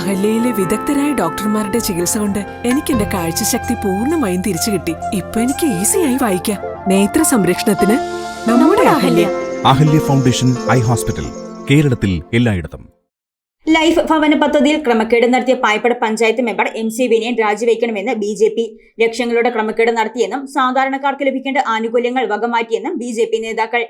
അഹല്യയിലെ വിദഗ്ധരായ ഡോക്ടർമാരുടെ ചികിത്സ കൊണ്ട് എനിക്ക് എന്റെ കാഴ്ചശക്തി പൂർണമായും തിരിച്ചു കിട്ടി. ഇപ്പൊ എനിക്ക് ഈസിയായി വായിക്കാം. നേത്ര സംരക്ഷണത്തിന് നമ്മുടെ Ahalya. Ahalya foundation eye hospital കേരളത്തിൽ എല്ലായിടത്തും. ലൈഫ് ഭവന പദ്ധതിയിൽ ക്രമക്കേട് നടത്തിയ പായ്പട panchayat member M C Vinayan രാജിവെക്കണമെന്ന് B J P. ലക്ഷങ്ങളുടെ ക്രമക്കേട് നടത്തിയെന്നും സാധാരണക്കാർക്ക് ലഭിക്കേണ്ട ആനുകൂല്യങ്ങൾ വകമാറ്റിയെന്നും ബി ജെ പി നേതാക്കൾ.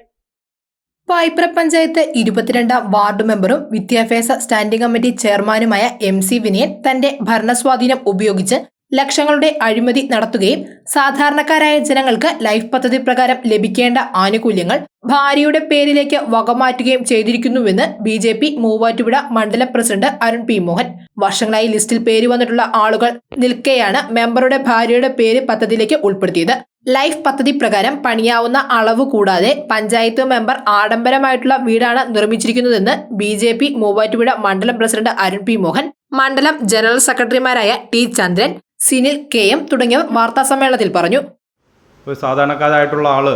പായ്പ്ര പഞ്ചായത്ത് ഇരുപത്തിരണ്ടാം വാർഡ് മെമ്പറും വിദ്യാഭ്യാസ സ്റ്റാൻഡിംഗ് കമ്മിറ്റി ചെയർമാനുമായ എം സി വിനയൻ തന്റെ ഭരണസ്വാധീനം ഉപയോഗിച്ച് ലക്ഷങ്ങളുടെ അഴിമതി നടത്തുകയും സാധാരണക്കാരായ ജനങ്ങൾക്ക് ലൈഫ് പദ്ധതി പ്രകാരം ലഭിക്കേണ്ട ആനുകൂല്യങ്ങൾ ഭാര്യയുടെ പേരിലേക്ക് വകമാറ്റുകയും ചെയ്തിരിക്കുന്നുവെന്ന് ബി ജെ പി മൂവാറ്റുപുഴ മണ്ഡലം പ്രസിഡന്റ് അരുൺ പി മോഹൻ വർഷങ്ങളായി ലിസ്റ്റിൽ പേര് വന്നിട്ടുള്ള ആളുകൾ നിൽക്കെയാണ് മെമ്പറുടെ ഭാര്യയുടെ പേര് പദ്ധതിയിലേക്ക് ഉൾപ്പെടുത്തിയത്. ലൈഫ് പദ്ധതി പ്രകാരം പണിയാവുന്ന അളവ് കൂടാതെ പഞ്ചായത്ത് മെമ്പർ ആഡംബരമായിട്ടുള്ള വീടാണ് നിർമ്മിച്ചിരിക്കുന്നതെന്ന് ബി ജെ പി മൂവാറ്റുപുഴ മണ്ഡലം പ്രസിഡന്റ് അരുൺ പി മോഹൻ മണ്ഡലം ജനറൽ സെക്രട്ടറിമാരായ T Chandran Sinil K M തുടങ്ങിയവർ വാർത്താസമ്മേളനത്തിൽ പറഞ്ഞു. ഒരു സാധാരണക്കാരായിട്ടുള്ള ആൾ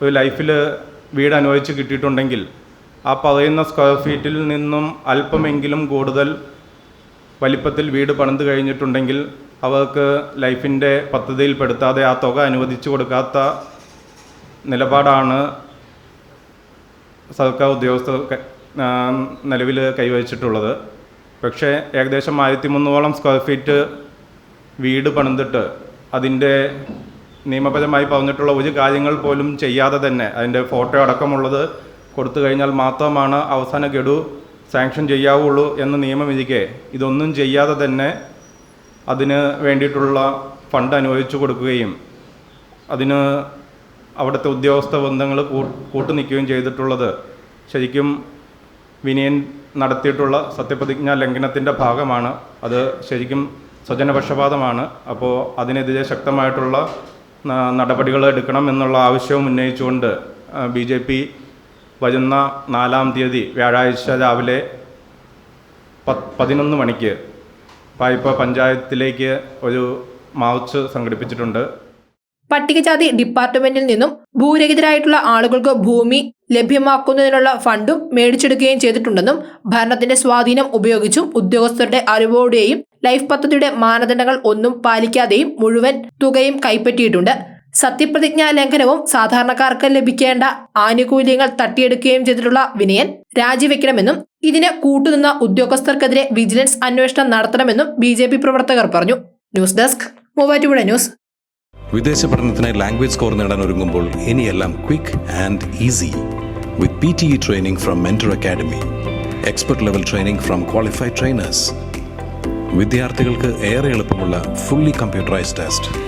ഒരു ലൈഫിൽ വീട് അനുവദിച്ച് കിട്ടിയിട്ടുണ്ടെങ്കിൽ ആ പറയുന്ന സ്ക്വയർ ഫീറ്റിൽ നിന്നും അല്പമെങ്കിലും കൂടുതൽ വലിപ്പത്തിൽ വീട് പണിത് കഴിഞ്ഞിട്ടുണ്ടെങ്കിൽ അവർക്ക് ലൈഫിന്റെ പദ്ധതിയിൽപ്പെടുത്താതെ ആ തുക അനുവദിച്ചു കൊടുക്കാത്ത നിലപാടാണ് സർക്കാർ ഉദ്യോഗസ്ഥർ നിലവിൽ കൈവച്ചിട്ടുള്ളത് പക്ഷേ ഏകദേശം ആയിരത്തി മുന്നൂറോളം സ്ക്വയർ ഫീറ്റ് വീട് പണിതിട്ട് അതിന്റെ നിയമപരമായി പറഞ്ഞിട്ടുള്ള ഒരു കാര്യങ്ങൾ പോലും ചെയ്യാതെ തന്നെ അതിന്റെ ഫോട്ടോ അടക്കമുള്ളത് കൊടുത്തു കഴിഞ്ഞാൽ മാത്രമാണ് അവസാന ഗഡു സാങ്ഷൻ ചെയ്യാവുള്ളൂ എന്ന നിയമം ഇരിക്കെ ഇതൊന്നും ചെയ്യാതെ തന്നെ അതിന് വേണ്ടിയിട്ടുള്ള ഫണ്ട് അനുവദിച്ചു കൊടുക്കുകയും അതിന് അവിടുത്തെ ഉദ്യോഗസ്ഥ ബന്ധങ്ങൾ കൂട്ടു നിൽക്കുകയും ചെയ്തിട്ടുള്ളത് ശരിക്കും വിനയൻ നടത്തിയിട്ടുള്ള സത്യപ്രതിജ്ഞാ ലംഘനത്തിന്റെ ഭാഗമാണ്. അത് ശരിക്കും സ്വജനപക്ഷപാതമാണ്. അപ്പോൾ അതിനെതിരെ ശക്തമായിട്ടുള്ള നടപടികൾ എടുക്കണം എന്നുള്ള ആവശ്യവും ഉന്നയിച്ചുകൊണ്ട് ബി ജെ പി വരുന്ന നാലാം തീയതി വ്യാഴാഴ്ച രാവിലെ പതിനൊന്ന് മണിക്ക് പായ്പ പഞ്ചായത്തിലേക്ക് ഒരു മാർച്ച് സംഘടിപ്പിച്ചിട്ടുണ്ട്. പട്ടികജാതി ഡിപ്പാർട്ട്മെന്റിൽ നിന്നും ഭൂരഹിതരായിട്ടുള്ള ആളുകൾക്ക് ഭൂമി ലഭ്യമാക്കുന്നതിനുള്ള ഫണ്ടും മേടിച്ചെടുക്കുകയും ചെയ്തിട്ടുണ്ടെന്നും ഭരണത്തിന്റെ സ്വാധീനം ഉപയോഗിച്ചും ഉദ്യോഗസ്ഥരുടെ അറിവോടെയും ലൈഫ് പദ്ധതിയുടെ മാനദണ്ഡങ്ങൾ ഒന്നും പാലിക്കാതെയും മുഴുവൻ തുകയും കൈപ്പറ്റിയിട്ടുണ്ട്. സത്യപ്രതിജ്ഞാ ലംഘനവും സാധാരണക്കാർക്ക് ലഭിക്കേണ്ട ആനുകൂല്യങ്ങൾ തട്ടിയെടുക്കുകയും ചെയ്തിട്ടുള്ള വിനയൻ രാജിവെക്കണമെന്നും ഇതിന് കൂട്ടുനിന്ന ഉദ്യോഗസ്ഥർക്കെതിരെ വിജിലൻസ് അന്വേഷണം നടത്തണമെന്നും ബി പ്രവർത്തകർ പറഞ്ഞു. News desk Muvattupuzha news. വിദേശ പഠനത്തിന് ലാംഗ്വേജ് സ്കോർ നേടാൻ ഒരുങ്ങുമ്പോൾ ഇനിയെല്ലാം quick and easy with P T E training from mentor academy expert level training from qualified trainers വിദ്യാർത്ഥികൾക്ക് ഏറെ എളുപ്പമുള്ള ഫുള്ളി കമ്പ്യൂട്ടറൈസ്ഡ് ടെസ്റ്റ്